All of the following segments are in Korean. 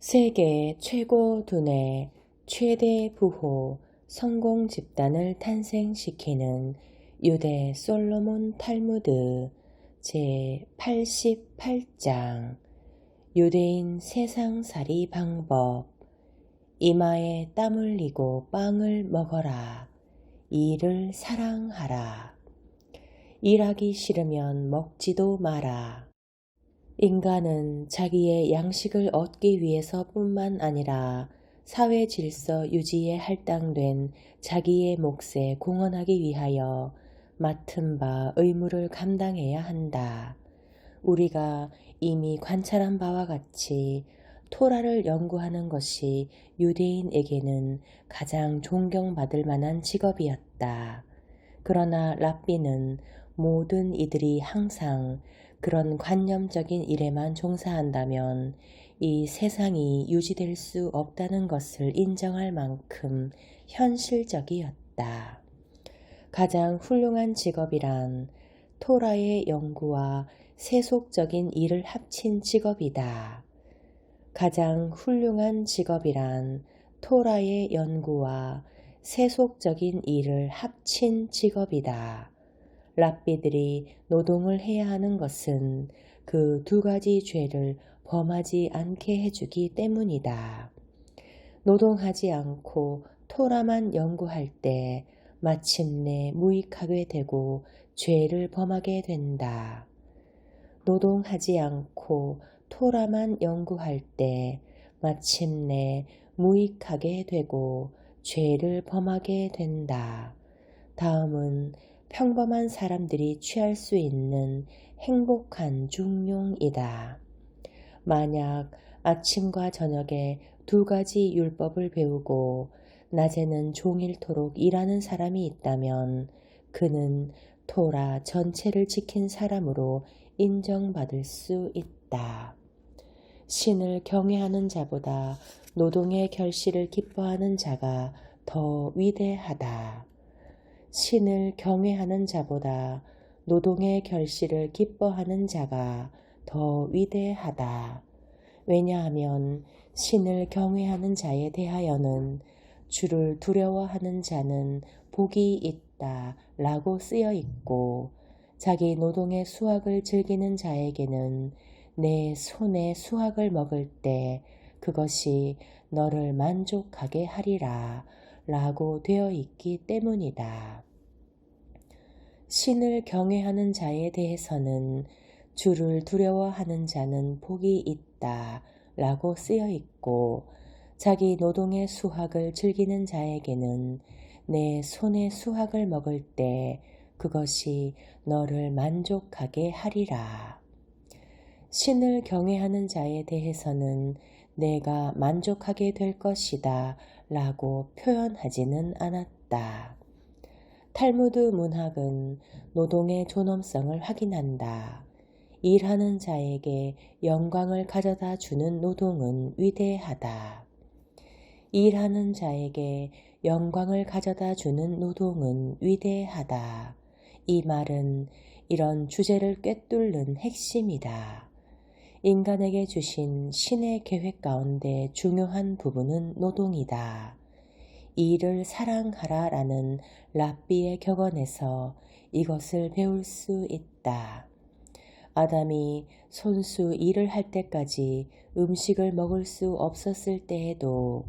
세계 최고 두뇌 최대 부호 성공 집단을 탄생시키는 유대 솔로몬 탈무드 제 88장 유대인 세상살이 방법 이마에 땀 흘리고 빵을 먹어라. 일을 사랑하라. 일하기 싫으면 먹지도 마라. 인간은 자기의 양식을 얻기 위해서뿐만 아니라 사회 질서 유지에 할당된 자기의 몫에 공헌하기 위하여 맡은 바 의무를 감당해야 한다. 우리가 이미 관찰한 바와 같이 토라를 연구하는 것이 유대인에게는 가장 존경받을 만한 직업이었다. 그러나 랍비는 모든 이들이 항상 그런 관념적인 일에만 종사한다면 이 세상이 유지될 수 없다는 것을 인정할 만큼 현실적이었다. 가장 훌륭한 직업이란 토라의 연구와 세속적인 일을 합친 직업이다. 가장 훌륭한 직업이란 토라의 연구와 세속적인 일을 합친 직업이다. 랍비들이 노동을 해야 하는 것은 그 두 가지 죄를 범하지 않게 해주기 때문이다. 노동하지 않고 토라만 연구할 때 마침내 무익하게 되고 죄를 범하게 된다. 노동하지 않고 토라만 연구할 때 마침내 무익하게 되고 죄를 범하게 된다. 다음은 평범한 사람들이 취할 수 있는 행복한 중용이다. 만약 아침과 저녁에 두 가지 율법을 배우고 낮에는 종일토록 일하는 사람이 있다면 그는 토라 전체를 지킨 사람으로 인정받을 수 있다. 신을 경외하는 자보다 노동의 결실을 기뻐하는 자가 더 위대하다. 신을 경외하는 자보다 노동의 결실을 기뻐하는 자가 더 위대하다. 왜냐하면 신을 경외하는 자에 대하여는 주를 두려워하는 자는 복이 있다 라고 쓰여 있고 자기 노동의 수확을 즐기는 자에게는 내 손에 수확을 먹을 때 그것이 너를 만족하게 하리라 라고 되어 있기 때문이다. 신을 경외하는 자에 대해서는 주를 두려워하는 자는 복이 있다 라고 쓰여 있고 자기 노동의 수확을 즐기는 자에게는 내 손의 수확을 먹을 때 그것이 너를 만족하게 하리라. 신을 경외하는 자에 대해서는 내가 만족하게 될 것이다 라고 표현하지는 않았다. 탈무드 문학은 노동의 존엄성을 확인한다. 일하는 자에게 영광을 가져다 주는 노동은 위대하다. 일하는 자에게 영광을 가져다 주는 노동은 위대하다. 이 말은 이런 주제를 꿰뚫는 핵심이다. 인간에게 주신 신의 계획 가운데 중요한 부분은 노동이다. 일을 사랑하라 라는 랍비의 격언에서 이것을 배울 수 있다. 아담이 손수 일을 할 때까지 음식을 먹을 수 없었을 때에도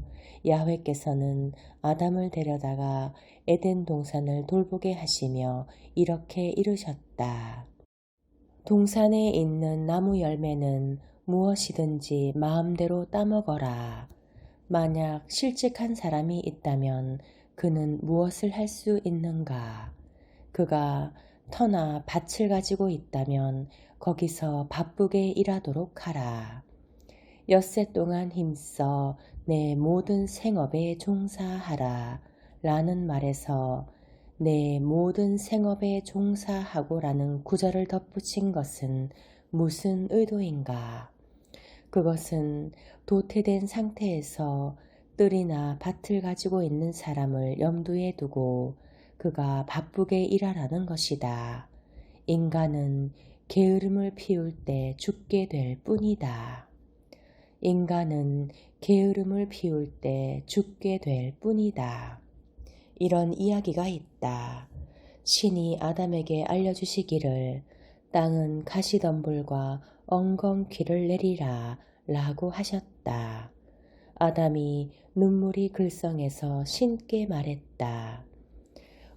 야훼께서는 아담을 데려다가 에덴 동산을 돌보게 하시며 이렇게 이르셨다. 동산에 있는 나무 열매는 무엇이든지 마음대로 따먹어라. 만약 실직한 사람이 있다면 그는 무엇을 할 수 있는가? 그가 터나 밭을 가지고 있다면 거기서 바쁘게 일하도록 하라. 엿새 동안 힘써 내 모든 생업에 종사하라. 라는 말에서 내 모든 생업에 종사하고라는 구절을 덧붙인 것은 무슨 의도인가? 그것은 도태된 상태에서 뜰이나 밭을 가지고 있는 사람을 염두에 두고 그가 바쁘게 일하라는 것이다. 인간은 게으름을 피울 때 죽게 될 뿐이다. 인간은 게으름을 피울 때 죽게 될 뿐이다. 이런 이야기가 있다. 신이 아담에게 알려주시기를 땅은 가시덤불과 엉겅퀴를 내리라 라고 하셨다. 아담이 눈물이 글썽해서 신께 말했다.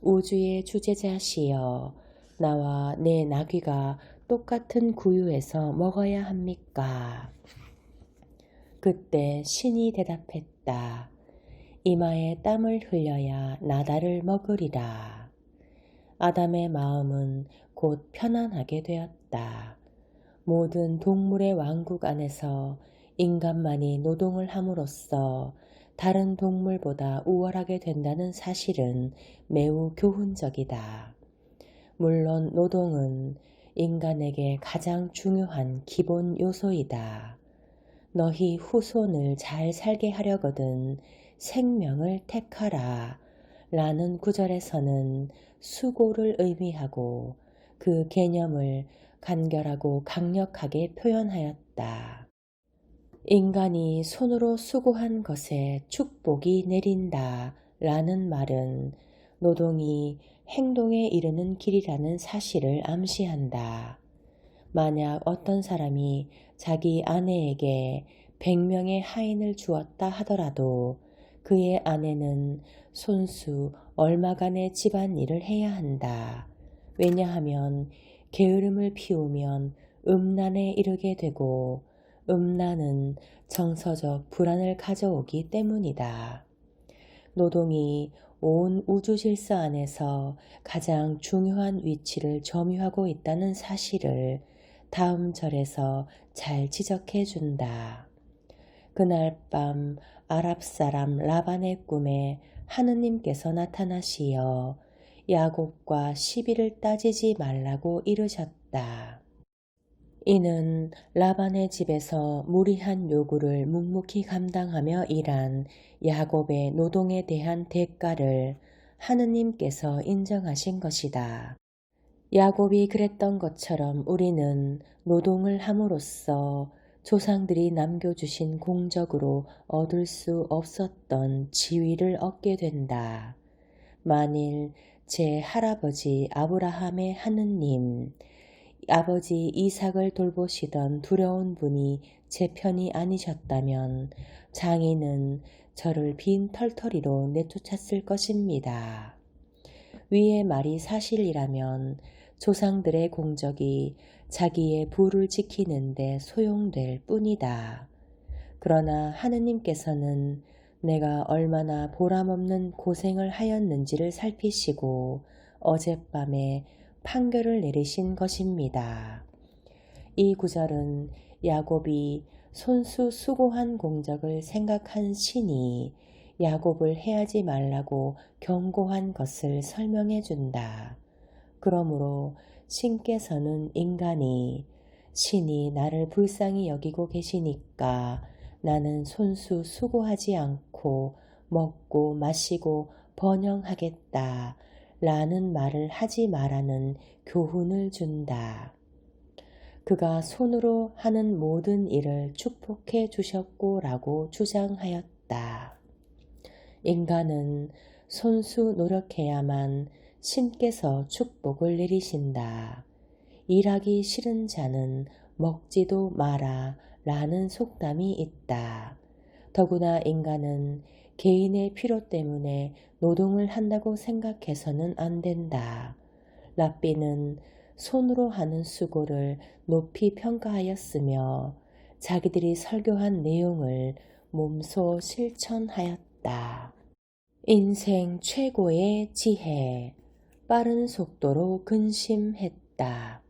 우주의 주제자시여, 나와 내 나귀가 똑같은 구유에서 먹어야 합니까? 그때 신이 대답했다. 이마에 땀을 흘려야 나다를 먹으리라. 아담의 마음은 곧 편안하게 되었다. 모든 동물의 왕국 안에서 인간만이 노동을 함으로써 다른 동물보다 우월하게 된다는 사실은 매우 교훈적이다. 물론 노동은 인간에게 가장 중요한 기본 요소이다. 너희 후손을 잘 살게 하려거든 생명을 택하라 라는 구절에서는 수고를 의미하고 그 개념을 간결하고 강력하게 표현하였다. 인간이 손으로 수고한 것에 축복이 내린다 라는 말은 노동이 행동에 이르는 길이라는 사실을 암시한다. 만약 어떤 사람이 자기 아내에게 100명의 하인을 주었다 하더라도 그의 아내는 손수 얼마간의 집안일을 해야 한다. 왜냐하면 게으름을 피우면 음란에 이르게 되고 음란은 정서적 불안을 가져오기 때문이다. 노동이 온 우주 질서 안에서 가장 중요한 위치를 점유하고 있다는 사실을 다음 절에서 잘 지적해 준다. 그날 밤 아랍 사람 라반의 꿈에 하느님께서 나타나시어 야곱과 시비를 따지지 말라고 이르셨다. 이는 라반의 집에서 무리한 요구를 묵묵히 감당하며 일한 야곱의 노동에 대한 대가를 하느님께서 인정하신 것이다. 야곱이 그랬던 것처럼 우리는 노동을 함으로써 조상들이 남겨주신 공적으로 얻을 수 없었던 지위를 얻게 된다. 만일 제 할아버지 아브라함의 하느님, 아버지 이삭을 돌보시던 두려운 분이 제 편이 아니셨다면 장인은 저를 빈 털터리로 내쫓았을 것입니다. 위의 말이 사실이라면 조상들의 공적이 자기의 부를 지키는데 소용될 뿐이다. 그러나 하느님께서는 내가 얼마나 보람없는 고생을 하였는지를 살피시고 어젯밤에 판결을 내리신 것입니다. 이 구절은 야곱이 손수 수고한 공적을 생각한 신이 야곱을 해하지 말라고 경고한 것을 설명해 준다. 그러므로 신께서는 인간이 신이 나를 불쌍히 여기고 계시니까 나는 손수 수고하지 않고 먹고 마시고 번영하겠다. 라는 말을 하지 말라는 교훈을 준다. 그가 손으로 하는 모든 일을 축복해 주셨고 라고 주장하였다. 인간은 손수 노력해야만 신께서 축복을 내리신다. 일하기 싫은 자는 먹지도 마라 라는 속담이 있다. 더구나 인간은 개인의 필요 때문에 노동을 한다고 생각해서는 안 된다. 랍비는 손으로 하는 수고를 높이 평가하였으며 자기들이 설교한 내용을 몸소 실천하였다. 인생 최고의 지혜. 빠른 속도로 근심했다.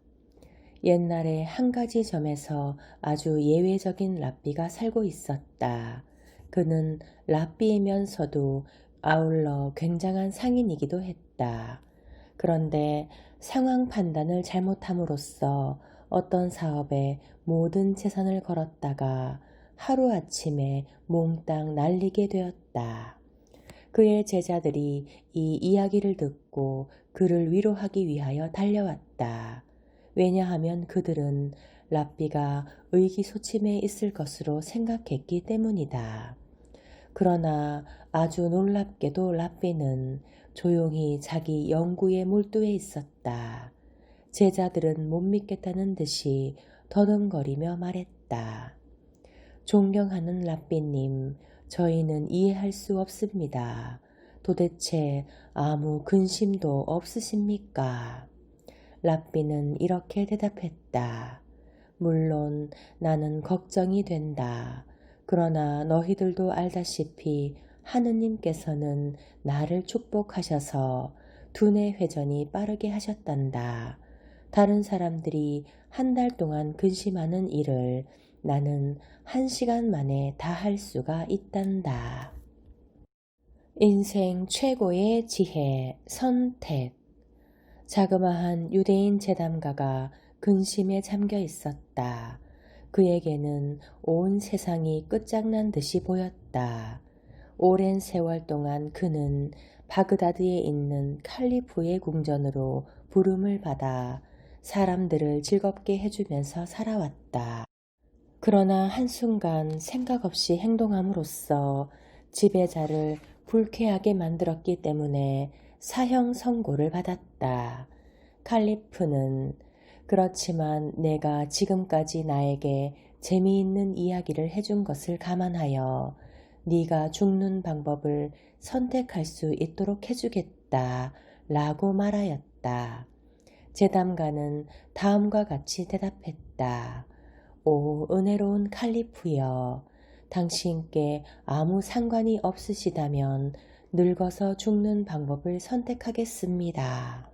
옛날에 한 가지 점에서 아주 예외적인 랍비가 살고 있었다. 그는 랍비이면서도 아울러 굉장한 상인이기도 했다. 그런데 상황 판단을 잘못함으로써 어떤 사업에 모든 재산을 걸었다가 하루아침에 몽땅 날리게 되었다. 그의 제자들이 이 이야기를 듣고 그를 위로하기 위하여 달려왔다. 왜냐하면 그들은 랍비가 의기소침해 있을 것으로 생각했기 때문이다. 그러나 아주 놀랍게도 랍비는 조용히 자기 연구에 몰두해 있었다. 제자들은 못 믿겠다는 듯이 더듬거리며 말했다. 존경하는 랍비님, 저희는 이해할 수 없습니다. 도대체 아무 근심도 없으십니까? 랍비는 이렇게 대답했다. 물론 나는 걱정이 된다. 그러나 너희들도 알다시피 하느님께서는 나를 축복하셔서 두뇌 회전이 빠르게 하셨단다. 다른 사람들이 한 달 동안 근심하는 일을 나는 한 시간 만에 다 할 수가 있단다. 인생 최고의 지혜, 선택. 자그마한 유대인 재담가가 근심에 잠겨 있었다. 그에게는 온 세상이 끝장난 듯이 보였다. 오랜 세월 동안 그는 바그다드에 있는 칼리프의 궁전으로 부름을 받아 사람들을 즐겁게 해주면서 살아왔다. 그러나 한순간 생각 없이 행동함으로써 지배자를 불쾌하게 만들었기 때문에 사형 선고를 받았다. 칼리프는 그렇지만 내가 지금까지 나에게 재미있는 이야기를 해준 것을 감안하여 네가 죽는 방법을 선택할 수 있도록 해주겠다 라고 말하였다. 제담가는 다음과 같이 대답했다. 오 은혜로운 칼리프여 당신께 아무 상관이 없으시다면 늙어서 죽는 방법을 선택하겠습니다.